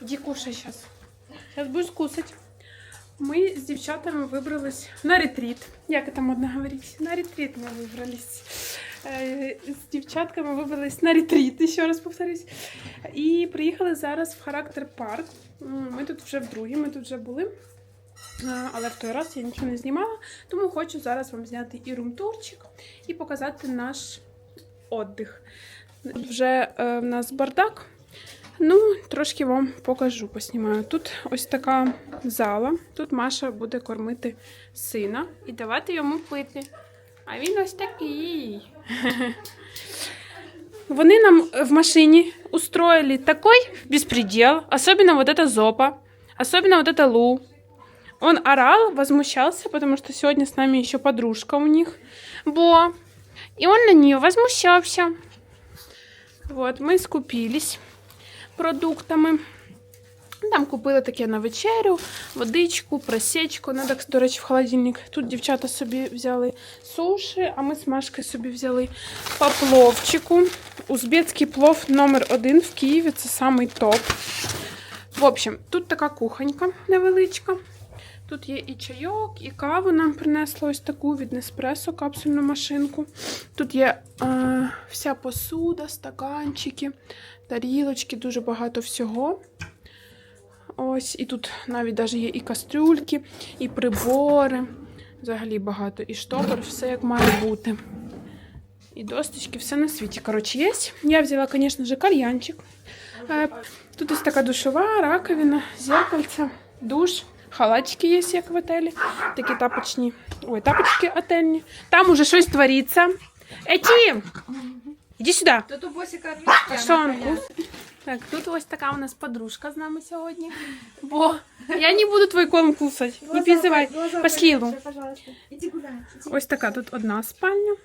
Иди кушай сейчас. Сейчас будешь кусать. Мы с девчатами выбрались на ретрит. Як это модно говорить? На ретрит мы выбрались. Е, З дівчатками вибрались на ретрит, ще раз повторюсь. І приїхали зараз в характер парк. М, Ми тут вже вдруге, ми тут вже були. Е, Але в той раз я нічого не знімала, тому хочу зараз вам зняти і румтурчик, і показати наш отдих. Вже е, в нас бардак. Ну, трошки вам покажу, поснімаю. Тут ось така зала. Тут Маша буде кормити сина і давати йому пити. А він ось такий. Вони нам в машине устроили такой беспредел, особенно вот эта Зопа, особенно вот эта Лу. Он орал, возмущался, потому что сегодня с нами еще подружка у них, Бо. И он на нее возмущался. Вот, мы скупились Продуктами. Там купили таке на вечерю, водичку, просечку. Надо, до речі, в холодильник. Тут дівчата собі взяли суші, а ми з Машкою собі взяли по пловчику. Узбецький плов номер один в Києві. Це самий топ. В общем, тут така кухонька невеличка. Тут є і чайок, і каву нам принесли ось таку від Неспресо капсульну машинку. Тут є е, вся посуда, стаканчики, тарілочки, дуже багато всього. Ось, і тут навіть даже є і кастрюльки, і прибори. Взагалі багато. І штопор, все як має бути. І досточки, все на світі. Коротше, є. Я взяла, звісно ж, кальянчик. Е, Тут ось така душова, раковина, зеркальце, душ. Халатики є, як в отелі. Такі тапочні. Ой, тапочки отельні. Там уже щось твориться. Еті! Іди сюди. Тут у босика отвечки. Що он кус? Так, тут ось така у нас подружка з нами сьогодні. Бо я не буду твій ком кусати. Не підзивай. Пошли, Лу. Пожалуйста. Иди гуляй. Ось така тут одна спальня.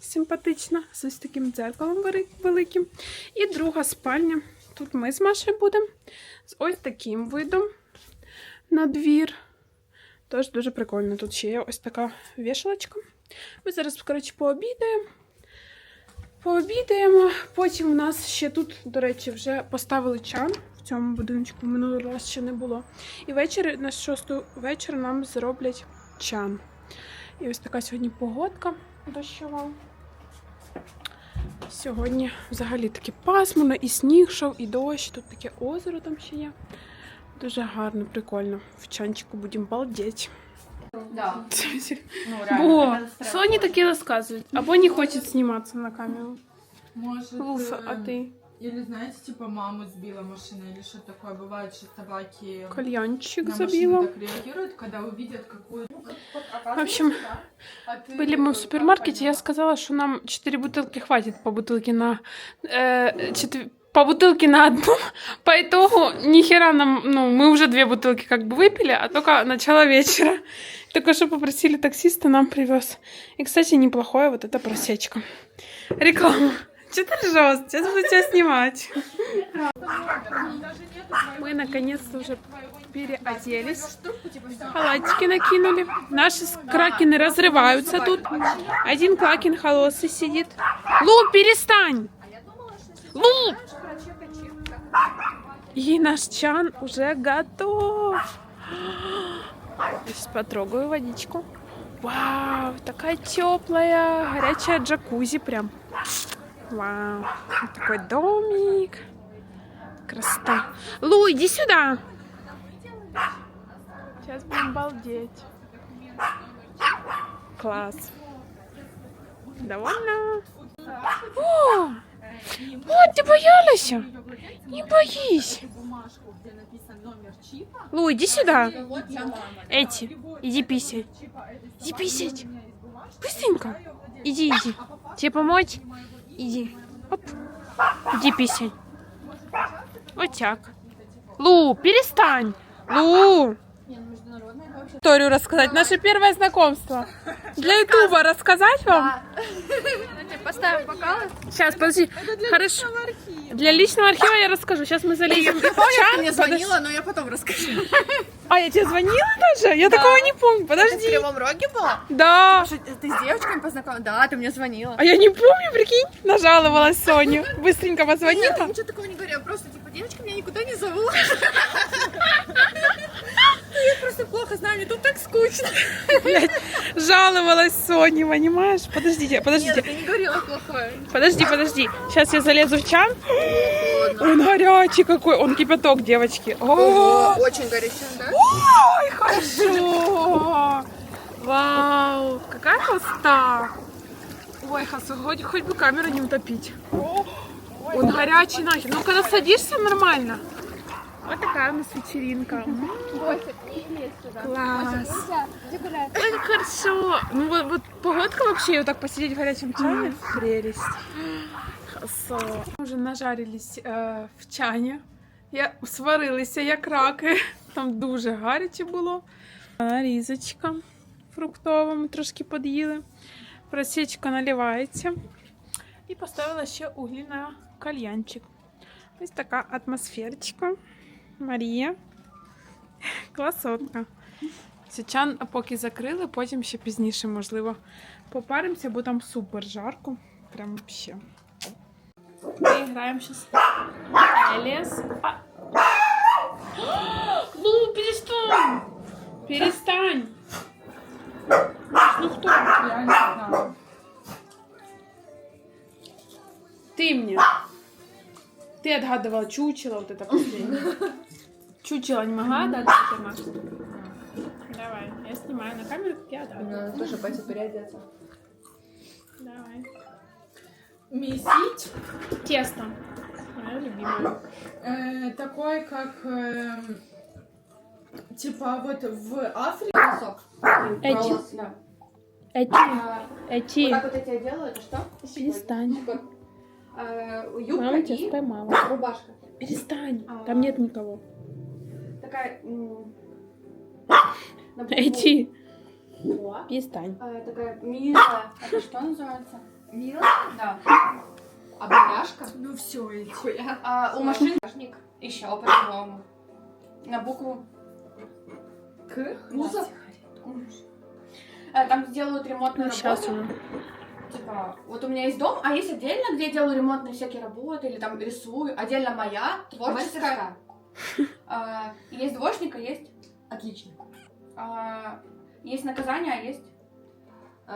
Симпатична, з ось таким дзеркалом вери- великим. І друга спальня. Тут ми з Машею будемо. З ось таким видом На двір. Тож дуже прикольно. Тут ще є ось така вішалочка. Ми зараз, коротше, пообідаємо. Пообідаємо. Потім у нас ще тут, до речі, вже поставили чан в цьому будиночку. Минулий раз ще не було. І ввечері, на шосту вечір нам зроблять чан. І ось така сьогодні погодка дощова. Сьогодні взагалі таке пасмурно, і сніг йшов, і дощ. Тут таке озеро там ще є. Дуже гарно, прикольно. В чанчику будемо балдеть. Да. Ну, Бо стресс Соні таке розказують, або не хоче зніматися на камеру. Может, Луфа, а э, ти? Или, знаете, типа маму сбила машина или что такое. Бывает, что собаки Кальянчик на забила. машину так реагируют, когда увидят какую-то... В общем, А Были мы в э, супермаркете, я сказала, что нам 4 бутылки хватит по бутылке на... э, четв- по бутылке на одну. По итогу, ни хера нам... Ну, мы уже две бутылки как бы выпили, а только начало вечера. Только что попросили таксиста, нам привез. И, кстати, неплохое вот эта просечка. Реклама. Че ты ржешь? Сейчас буду тебя снимать. Мы наконец-то уже переоделись. Халатики накинули. Наши кракены разрываются тут. Один кракен холосый сидит. Лу, перестань! Лу! И наш чан уже готов. Сейчас потрогаю водичку. Вау, такая теплая, горячая джакузи прям. Вау, вот такой домик. Красота. Лу, иди сюда. Сейчас будем балдеть. Класс. Довольно? О! Вот, ты боялась? Не чипа. Лу, иди сюда. Эти, иди писать. Иди писать. Быстренько. Иди, иди. Тебе помочь? Иди. Оп. Иди писать. Вот так. Лу, перестань. Лу. Историю рассказать. Наше первое знакомство. Для Ютуба рассказать вам? Поставим бокалы. Сейчас, подожди. Хорошо. Для личного архива я расскажу. Сейчас мы залезем в Ты чат. мне звонила, но я потом расскажу. А, я тебе звонила даже? Я такого не помню. Ты в Подожди. Кривом Роге была? Да. Ты с девочками познакомилась? Да, ты мне звонила. А я не помню, прикинь. Нажаловалась Соню. Быстренько Нет, я позвонила. ничего такого не говорила, просто типа девочка меня никуда не зовут. Я просто плохо знаю, мне тут так скучно. Блядь, жаловалась Соне, понимаешь? Подождите, Нет, подождите. ты не говорила плохое. Подожди, подожди. Сейчас я залезу в чан. Он горячий какой. Он кипяток, девочки. О, очень горячо, да? Ой, хорошо. Вау, какая хоста. Ой, Хасу, хоть, хоть бы камеру не утопить. Он горячий нахер. Ну, когда садишься, нормально. Вот такая у нас вечеринка. М, Класс. Ой, как хорошо. Ну, вот, вот погодка вообще, вот так посидеть в горячем чане, прелесть. Хасо. Ми вже нажарились е, в чані. Я сварилася, як раки. Там дуже гаряче було. Нарізочка фруктова, ми трошки під'їли. Просічка наливається. І поставила ще углі на кальянчик. Ось така атмосферочка. Марія. Класотка. Січан поки закрили, потім ще пізніше, можливо, попаримося, бо там супер жарко. Прям вообще. Ми граємо зараз Еліас. А... Ну, перестань! Перестань! Ну кто? Я не знаю. Ты мне. Ты отгадывала чучело вот это последнее. Чучело не могла отгадать, Маш? Давай, я снимаю на камеру, как я отгадываю. Надо тоже пойти переодеться. Давай. Месить Тесто. Мое любимое. э, такой, как эм, типа вот в Африке. Эти. Да. Эти. А, Вот Эти. так вот я тебе делаю, это что? Перестань. Э, Юбка Мама тебя и споймала. рубашка. Перестань. А. Там нет никого. Такая... Эти. О. Перестань. Э, Такая милая. Это что называется? Милая? Да. А бляшка? Ну все, эти. А, у машин еще по-другому. На букву К. Кузов? Э, Там делают ремонтную Ну, сейчас работу. она. Типа, вот у меня есть дом, а есть отдельно, где я делаю ремонтные всякие работы или там рисую. Отдельно моя, творческая. А, есть двоечник, а есть... Отлично. А, Есть наказание, а есть...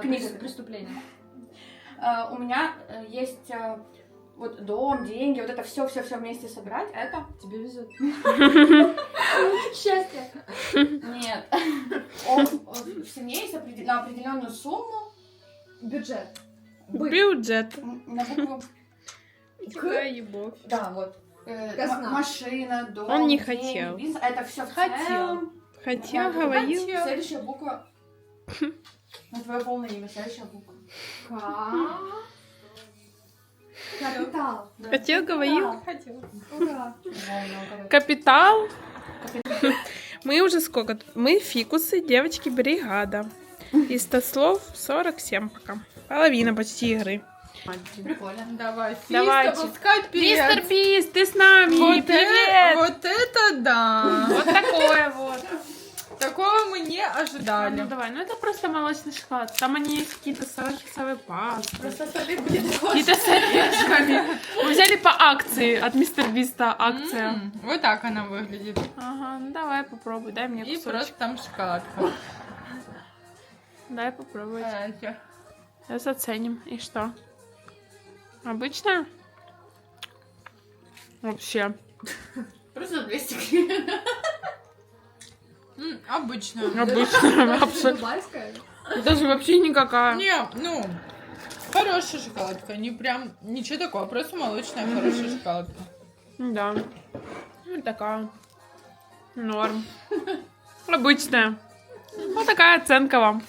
Книга. Преступление. А, У меня э, есть э, вот дом, деньги, вот это все-все-все вместе собрать, это... Тебе везет. Счастье. Нет. Он, в семье есть на определенную сумму Бюджет. Бюджет. на букву. Да, вот. Э, Казна. м- машина, дом, Он не хотел. бизнес. Это все Хотел. Хотел, Да, говорил. Следующая буква. На твое полное имя, следующая буква. Капитал. Хотел, говорил. Хотел. Ура. Капитал. Мы уже сколько? Мы фикусы, девочки, бригада. Из 100 слов 47 пока. Половина почти игры. Прикольно. Давай, Давайте. пускай Мистер перец. Бист, ты с нами! Вот, Привет! это, вот это да. Вот такое вот. Такого мы не Ну ожидали. давай, ну это просто молочный шоколад. Там они есть какие-то с арахисовой пастой. Просто Какие-то с орешками. Мы взяли по акции от Мистер Биста акция. М, Вот так она выглядит. Ага, ну давай попробуй, дай мне И кусочек. просто там шоколадка. Дай попробовать. Знаете. Сейчас оценим. И что? Обычно? Вообще. Просто 200 гривен. Обычно. Обычно. Абсолютно. Даже вообще никакая. Не, ну, хорошая шоколадка. Не прям, ничего такого. Просто молочная хорошая шоколадка. Да. Ну, такая. Норм. Обычная. Вот такая оценка вам.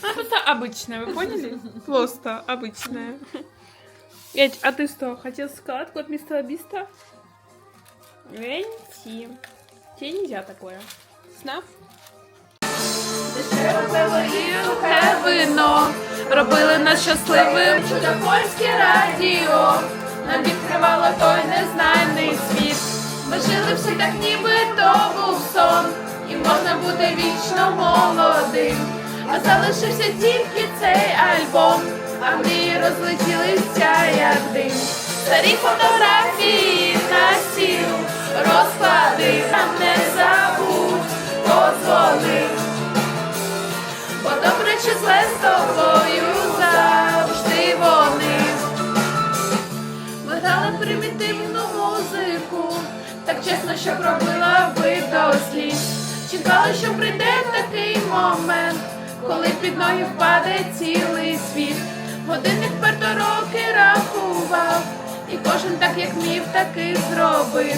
Просто обычная, вы поняли? Просто обычная. Ять, а ты что, хотел шоколадку от мистера Биста? Венти. Тебе нельзя такое. Вино робили нас щасливим. Чудо польське радіо. Нам відкривало той незнаний світ. Ми жили всі так, ніби то був сон, і можна бути вічно молодим. А залишився тільки цей альбом, а мрії розлетілися як дим. Старі фотографії на стіл розклади, нам не забудь, подзвони. Бо добре чи зле з тобою завжди вони. Ми примітивну музику, так чесно, що пробила би до сліз. Чекали, що прийде такий момент, коли під ноги впаде цілий світ. Годинник вперто роки рахував, і кожен так як міг, так і зробив.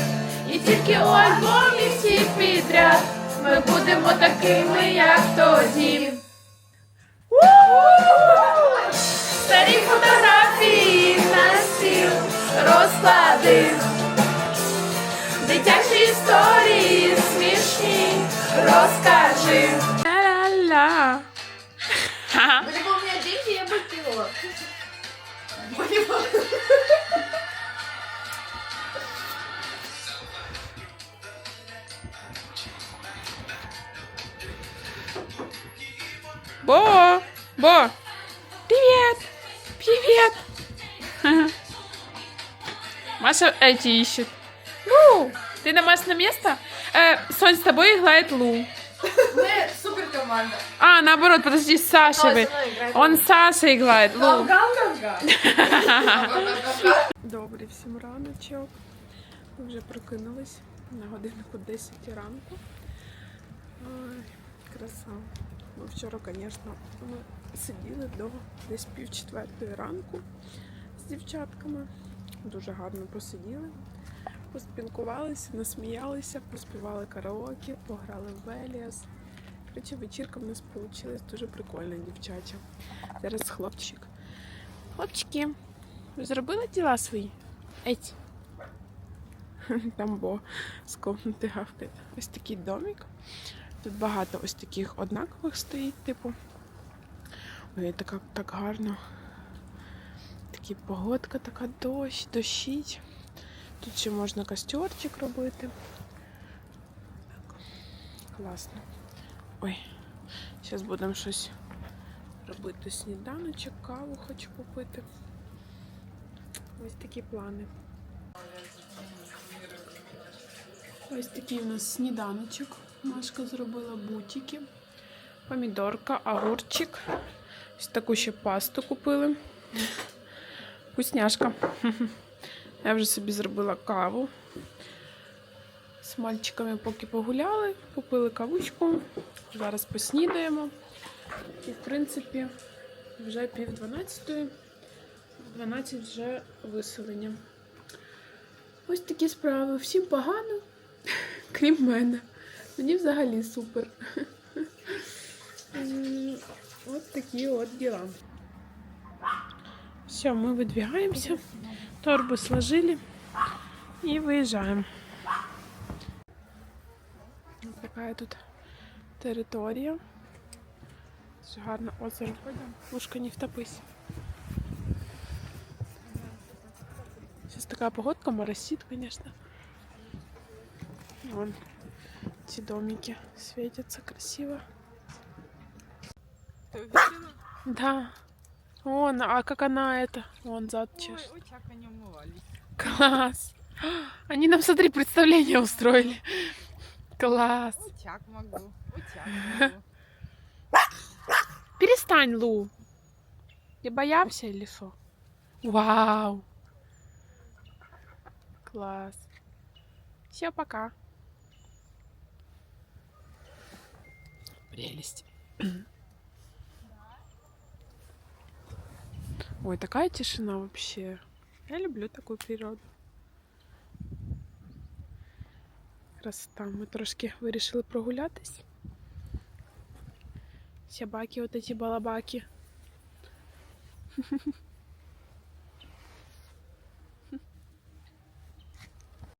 І тільки у альбомі всі підряд ми будемо такими, як тоді. Старі фотографії на стіл розклади. Дитячі історії смішні розкажи. Ля-ля-ля. Бо! Бо! Привет! Привет! Маша эти ищет. Лу! Ты на Маш на место? Э, Сонь, с тобой играет Лу. Мы супер команда. А, наоборот, подожди, с Сашей. вы. Он с Сашей играет. Лу. Добрий всім раночок. Ми вже прокинулись на годинку 10 ранку. Ой, краса. Ми вчора, звісно, ми сиділи до десь пів четвертої ранку з дівчатками. Дуже гарно посиділи, поспілкувалися, насміялися, поспівали караоке, пограли в Веліас. Коротше, вечірка в нас вийшла дуже прикольна, дівчача. Зараз хлопчик. Хлопчики, ви зробили діла свої? Еть. Там бо з комнати гавкає. Ось такий домик. Тут багато ось таких однакових стоїть, типу. Ой, така так гарно. Такі погодка, така дощ, дощить. Тут ще можна костерчик робити. Так. Класно. Ой, зараз будемо щось робити сніданочок, каву хочу купити. Ось такі плани. Ось такий у нас сніданочок. Машка зробила бутики, помідорка, огурчик. Ось таку ще пасту купили. Вкусняшка. Я вже собі зробила каву. З мальчиками поки погуляли, купили кавучку. Зараз поснідаємо. І, в принципі, вже пів дванадцятої. 12 вже виселення. Ось такі справи. Всім погано, крім мене. Мені взагалі супер. От такі от діла. Все, ми видвигаємося. Торби сложили і виїжджаємо. Ось така тут територія. Дуже гарне озеро. Ушка не втопись. Сейчас такая погодка, моросит, конечно. Вон эти домики светятся красиво. Ты? Да. Вон, а как она это? Вон зад чешет. ой, как они умывались. Класс. Они нам, смотри, представление устроили. Класс. Утяг могу, утяг могу. Перестань, Лу. Ты боялся или что? Вау. Класс. Все, пока. Прелесть. Ой, такая тишина вообще. Я люблю такую природу. Красота. Ми трошки вирішили прогулятись. Собаки, вот эти балабаки.